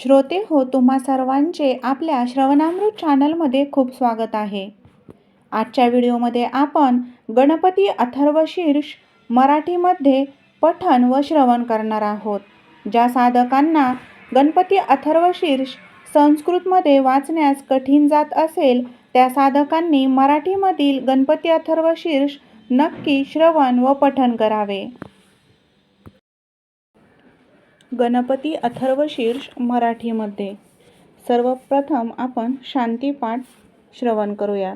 श्रोते हो तुम्हा सर्वांचे आपल्या श्रवणामृत चॅनलमध्ये खूप स्वागत आहे. आजच्या व्हिडिओमध्ये आपण गणपती अथर्वशीर्ष मराठीमध्ये पठन व श्रवण करणार आहोत ज्या साधकांना गणपती अथर्वशीर्ष संस्कृतमध्ये वाचण्यास कठीण जात असेल त्या साधकांनी मराठीमधील गणपती अथर्वशीर्ष नक्की श्रवण व पठन करावे. गणपती अथर्वशीर्ष मराठीमध्ये. सर्वप्रथम आपण शांतीपाठ श्रवण करूया.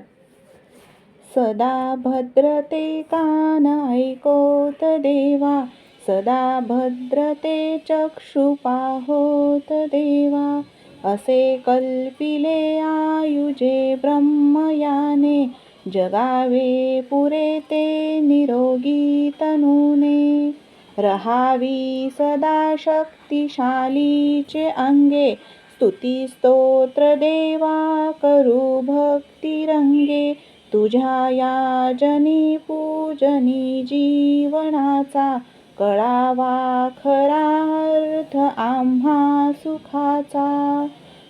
सदा भद्रते कान ऐकोत देवा सदा भद्रते चक्षुपाहोत देवा असे कल्पिले आयुजे ब्रह्मयाने जगावे पुरे ते निरोगी तनुने. रहावी सदा शक्तिशालीचे अंगे. स्तुती स्तोत्र देवा करू भक्तिरंगे तुझ्या या जनी पूजनी जीवनाचा कळावा खरा अर्थ आम्हा सुखाचा.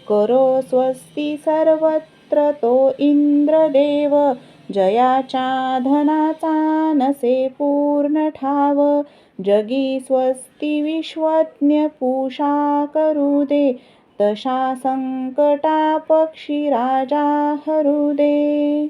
करो स्वस्ती सर्वत्र तो इंद्रदेव जयाच्या धनाचा नसे पूर्ण ठाव. जगी स्वस्ती विश्वज्ञ पूषा करू दे. तशा संकटा पक्षी राजा हरू दे.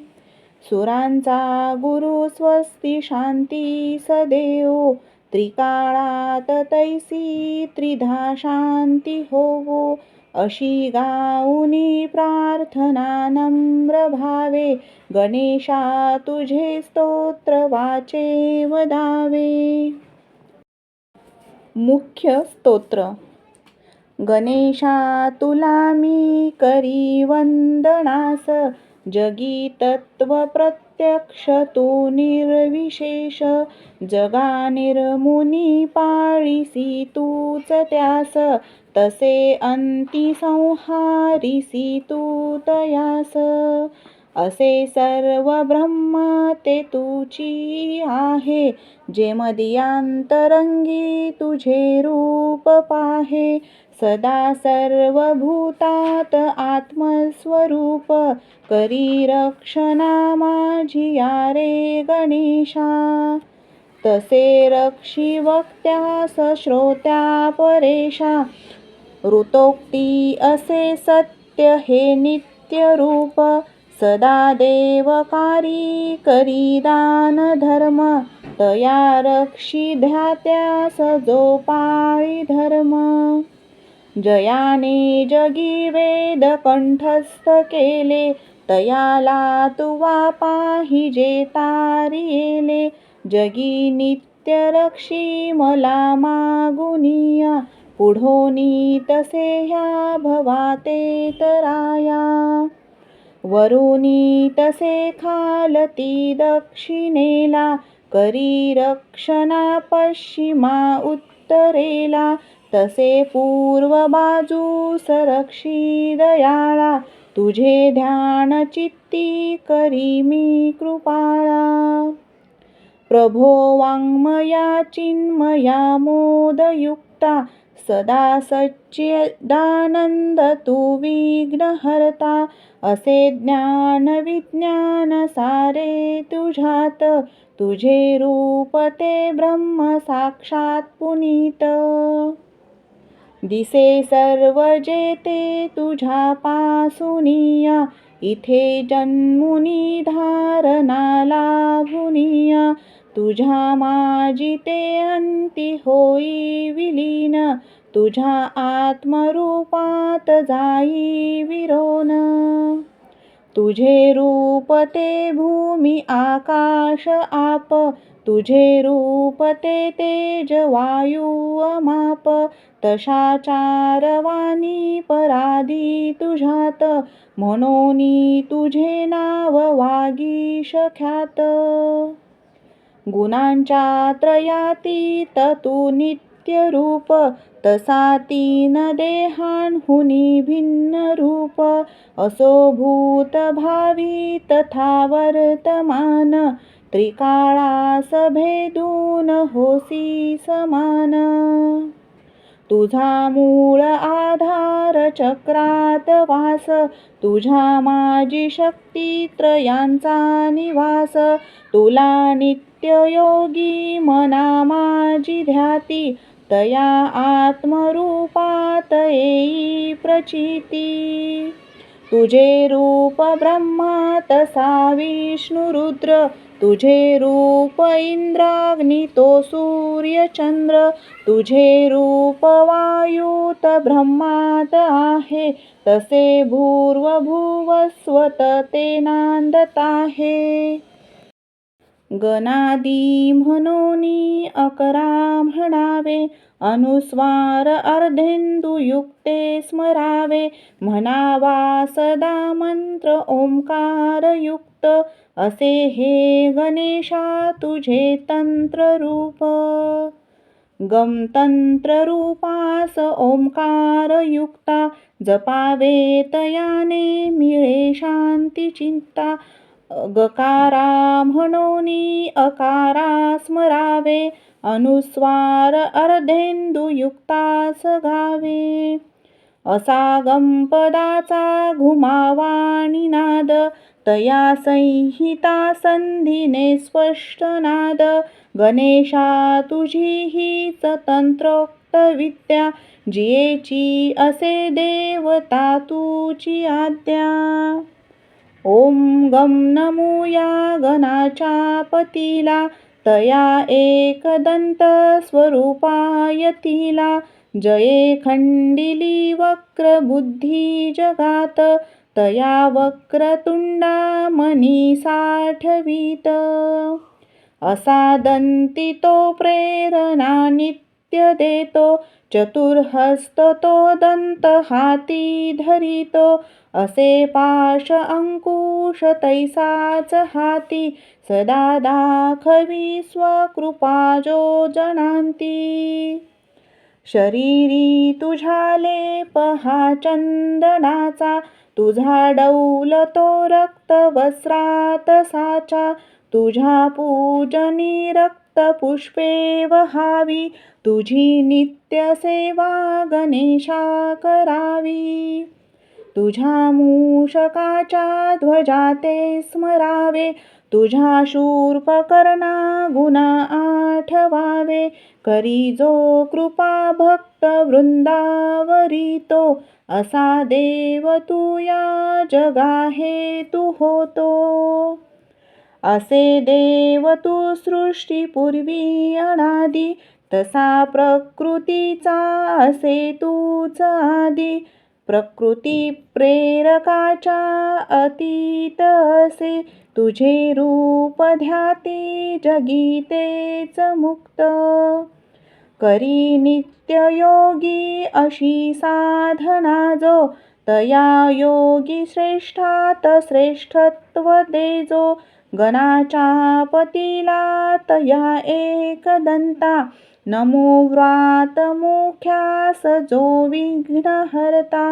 सुरांचा गुरु स्वस्ती शांती सदेव. त्रिकाळात तैसी त्रिधा शांती होवो. अशी गाऊनी प्रार्थना नम्र भावे गणेशा तुझे स्तोत्र वाचे वदावे मुख्य स्तोत्र गणेशा तुला मी करी वंदनास जगी तत्व प्रत्यक्ष तू निर्विशेष जगा निर्मुनी पाळीसी तूच त्यास. तसे अंती संहारिसी तू तयास असे सर्व ब्रह्म ते तुची आहे. जे मदियांतरंगी तुझे रूप पाहे. सदा सर्व भूतात आत्मस्वरूप. करी रक्षणा माझी या रे गणेशा. तसे रक्षी वक्त्या श्रोत्या परेशा. ऋतोक्ती असे सत्य हे नित्य रूप सदा देवकारी करी दान धर्म तया रक्षी ध्यात्यास जो पाळी धर्म. जयाने जगी वेद कंठस्थ केले तयाला तुवा पाहिजे तारियेले जगी नित्य रक्षी मला मागुनिया पुढोनी तसे ह्या भवाते तराया वरुनी तसे खालती दक्षिणेला करी रक्षणा पश्चिमा उत्तरेला तसे पूर्व बाजू सरक्षी दयाळा तुझे ध्यान चित्ती करी मी कृपाळा. प्रभो वाङ्मया चिन्मया मोदयुक्ता सदा सच्चिदानंद तू विघ्नहर्ता असे ज्ञान विज्ञान सारे तुझ्यात। तुझे रूप ते ब्रह्म साक्षात पुनीत। दिसे सर्व जेते तुझ्या पासुनिया इथे जन्मुनी धारणा लाभुनिया। तुझ्या माझी ते अंती होई विलीन. तुझ्या आत्मरूपात जाई विरोन. तुझे रूप ते भूमी आकाश आप. तुझे रूप ते तेज वायू अमाप. तशा चारवानी पराधी तुझ्यात. म्हणोनी तुझे नाव वागीश ख्यात. गुणांच्या त्रयातीत तू नित्य रूप तसा तीन देहांहुनी भिन्न रूप असो भूत भावी तथा वर्तमान त्रिकाळास भेदून होसी समान. तुझा मूळ आधार चक्रात वास तुझ्या माझी शक्ती त्रयांचा निवास. तुला नित्ययोगी मना माझी ध्याती तया आत्मरूपात येई प्रचिती. तुझे रूप ब्रह्मा तसा विष्णू रुद्र तुझे रूप इंद्राग्नी तो सूर्य चंद्र. तुझे रूप वायूत ब्रह्मात आहे. तसे भूर्व भुवस्वत ते नांदत आहे. गणादी म्हणून अकरा म्हणावे. अनुस्वार अर्धेंदुयुक्ते स्मरावे म्हणावा सदा मंत्र ओंकारयुक्त असे हे गणेशा तुझे तंत्ररूप. गमतंत्ररूपास ओंकारयुक्ता जपावेतयाने मिळे शांती चिंता. गकारा म्हणून अकारा स्मरावे अनुस्वार अर्धेंदुयुक्तास गावे असा गंपदाचा घुमावा निनाद तया संहिता संधीने स्पष्ट नाद। गणेशा तुझी हीच तंत्रोक्त विद्या जियेची असे देवता तुची आद्या। ओम गम नमूया गणाच्या पतीला तया एकदंत स्वरूपायतीला जये खंडिली वक्र बुद्धी जगात. तया वक्रतुंडा मनी साठवीत. असा दंती तो प्रेरणा नित्य देतो. चतुर्हस्त तो दंत हाती धरितो. असे पाश अंकुश तैसाच हाती. सदा दाखवी स्वकृपा जो जणांती शरीरी तुझाले पहा चंदनाचा तुझा डौलतो रक्त वस्रात साचा. तुझ्या पूजनी रक्त पुष्पे वहावी तुझी नित्य सेवा गणेशा करावी. तुझ्या मूषकाच्या ध्वजाते स्मरावे तुझ्या शूर्पकर्णा गुणा आठवावे. करी जो कृपा भक्त वृंदावरी तो असा देव तू या जगा हे तू होतो. असे देव तू सृष्टीपूर्वी अनादी तसा प्रकृतीचा असे तूच आदी. प्रकृती प्रेरकाच्या अतीत असे तुझे रूप ध्याते जगीतेच मुक्त. करी नित्य योगी अशी साधना जो तया योगी श्रेष्ठात श्रेष्ठत्व देजो गणाच्या पतीला तया एकदंता नमो व्रातमुख्यास जो विघ्नहर्ता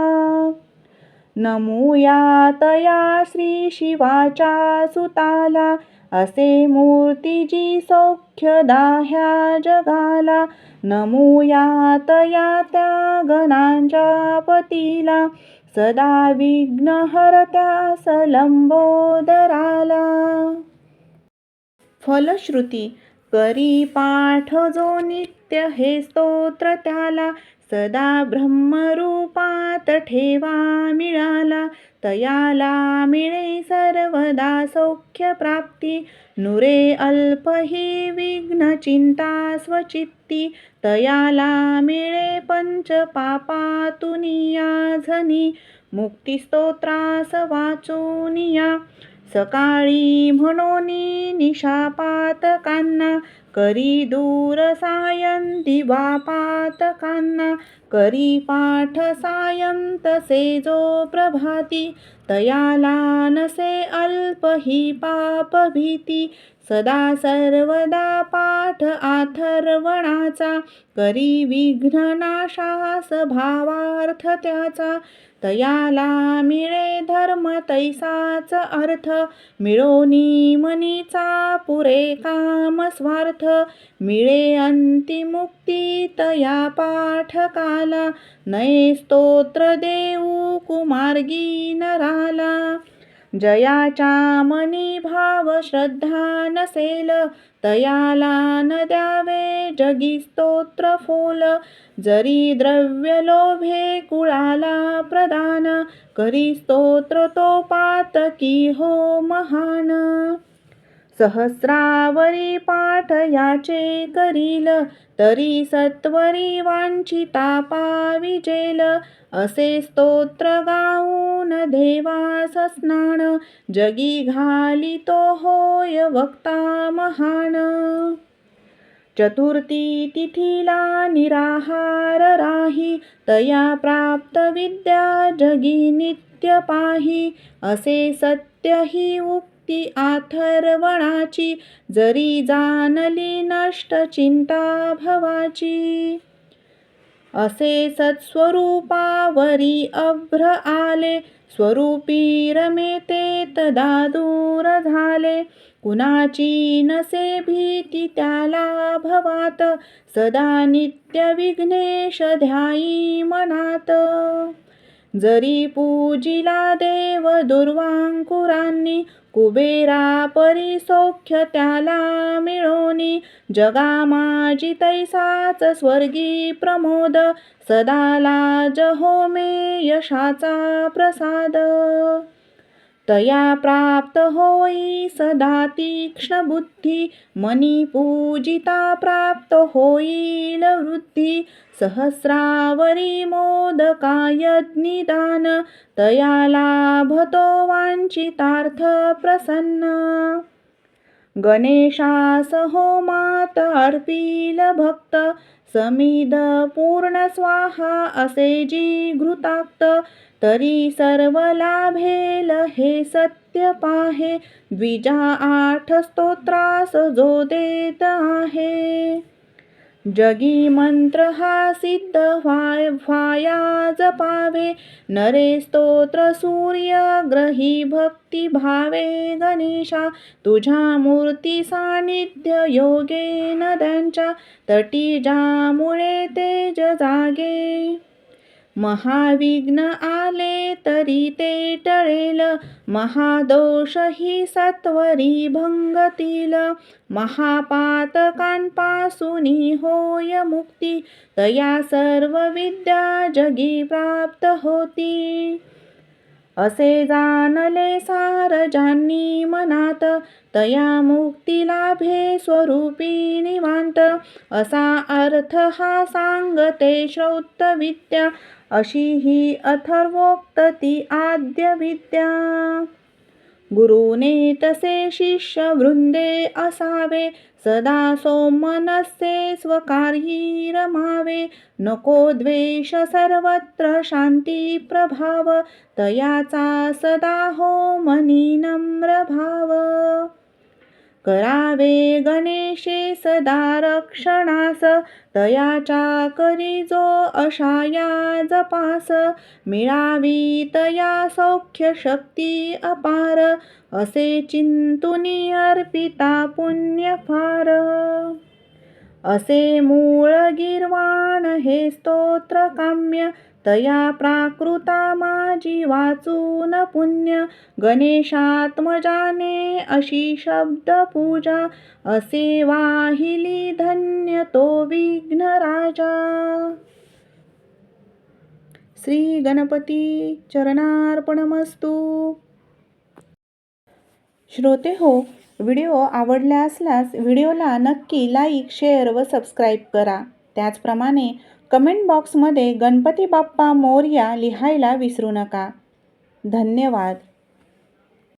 नमुयातया श्री शिवाच्या सुताला असे मूर्तीजी सौख्य दाह्या जगाला। नमूया तया त्या गणांच्या पतीला सदा विघ्नहरत्या सलंबोदराला। लंबोदराला फलश्रुती करी पाठ जो नित्य हे स्तोत्र त्याला सदा ब्रह्मरूपात ठेवा मिळाला. तयाला मिळे सर्वदा सौख्य प्राप्ती नुरे अल्प ही विघ्न चिंता स्वचित्ती. तयाला मिळे पंच पापातुनिया झनी मुक्तिस्तोत्रास वाचूनिया सकाळी म्हणून निशापातकांना करी दूर सायं दिवापातकांना करी पाठ सायं तसे जो प्रभाती तयाला नसे अल्प ही पाप भीती सदा सर्वदा पाठ आथर्वणाचा करी विघ्ननाशास भावार्थ त्याचा. तयाला मिळे धर्म तैसाच अर्थ मिळोनी मनीचा पुरे काम स्वार्थ. मिळे अंतिमुक्ती तया पाठकाला झाला नये स्तोत्र देऊ कुमार्गी नराला. जयाच्या मनी भाव श्रद्धा नसेल तयाला न द्यावे जगी स्तोत्र फोल. जरी द्रव्य लोभे कुळाला प्रदान करी स्तोत्र तो पातकी हो महान. सहस्रावरी पाठ याचे करील तरी सत्वरी वांछिता पाविजेल असे स्तोत्र गाऊन देवास स्नान जगी घालितो होय वक्ता महान. चतुर्थी तिथीला निराहार राही तया प्राप्त विद्या जगी नित्य पाही. असे सत्य ही ती आथर्वणाची जरी जाणली नष्ट चिंता भवाची. असे सत्स्वरूपावरी अभ्र आले स्वरूपी रमेते तदा दूर झाले. कुणाची नसे भीती त्याला भवात सदा नित्य विघ्नेश ध्यायी मनात. जरी पूजिला देव दुर्वांकुरांनी कुबेरा परी सौख्य त्याला मिळोनी जगा माझी तैसाच स्वर्गी प्रमोद सदाला जहो मे यशाचा प्रसाद. तया प्राप्त होई सदा तीक्ष्ण बुद्धी मनी पूजिता प्राप्त होईल वृद्धी सहस्रावरी मोदकाय निदान तया लाभतो वांछितार्थ प्रसन्न। गणेशास होमात अर्पील भक्त समीद पूर्ण स्वाहा असे जी घृताक्त तरी सर्व लाभेल हे सत्य पाहे. द्विजा आठ स्तोत्रास जो देत आहे. जगी मंत्र हा सिद्ध व्हाय व्हाया जपावे नरे स्तोत्र सूर्य ग्रही भक्ती भावे. गणेशा तुझ्या मूर्ती सानिध्य योगेन त्यांच्या. तटी ज्यामुळे तेज जागे. महाविघ्न आले तरी ते टळेल. महादोष ही सत्वरी भंगतील. महापातकांपासून होय मुक्ती. तया सर्व विद्या जगी प्राप्त होती. असे जाणले सार ज्यांनी मनात तया मुक्ती लाभे स्वरूपी निवांत. असा अर्थ हा सांगते श्रौत विद्या अशी ही अथर्वोक्त ती आद्य विद्या गुरुने तसे शिष्य वृंदे असावे सदा सोमनस्से स्वकार्यी रमावे नको द्वेष सर्वत्र शांती प्रभाव तयाचा सदा हो मनी नम्र भाव। करावे गणेशे सदा रक्षणास तयाच्या करी जो अशाया जपास. मिळावी तया सौख्य शक्ती अपार असे चिंतुनी अर्पिता पुण्य फार. असे मूळ गिरवाण हे स्तोत्र काम्य तया प्राकृता माझी वाचून पुण्य. गणेशात्मजाने अशी शब्द पूजा असे वाहिली धन्य तो विघ्न राजा. श्री गणपती चरणार्पणमस्तू. श्रोते हो व्हिडिओ आवडला असल्यास व्हिडिओला नक्की लाईक शेअर व सबस्क्राईब करा. त्याचप्रमाणे कमेंट बॉक्समध्ये गणपती बाप्पा मोर्या लिहायला विसरू नका. धन्यवाद.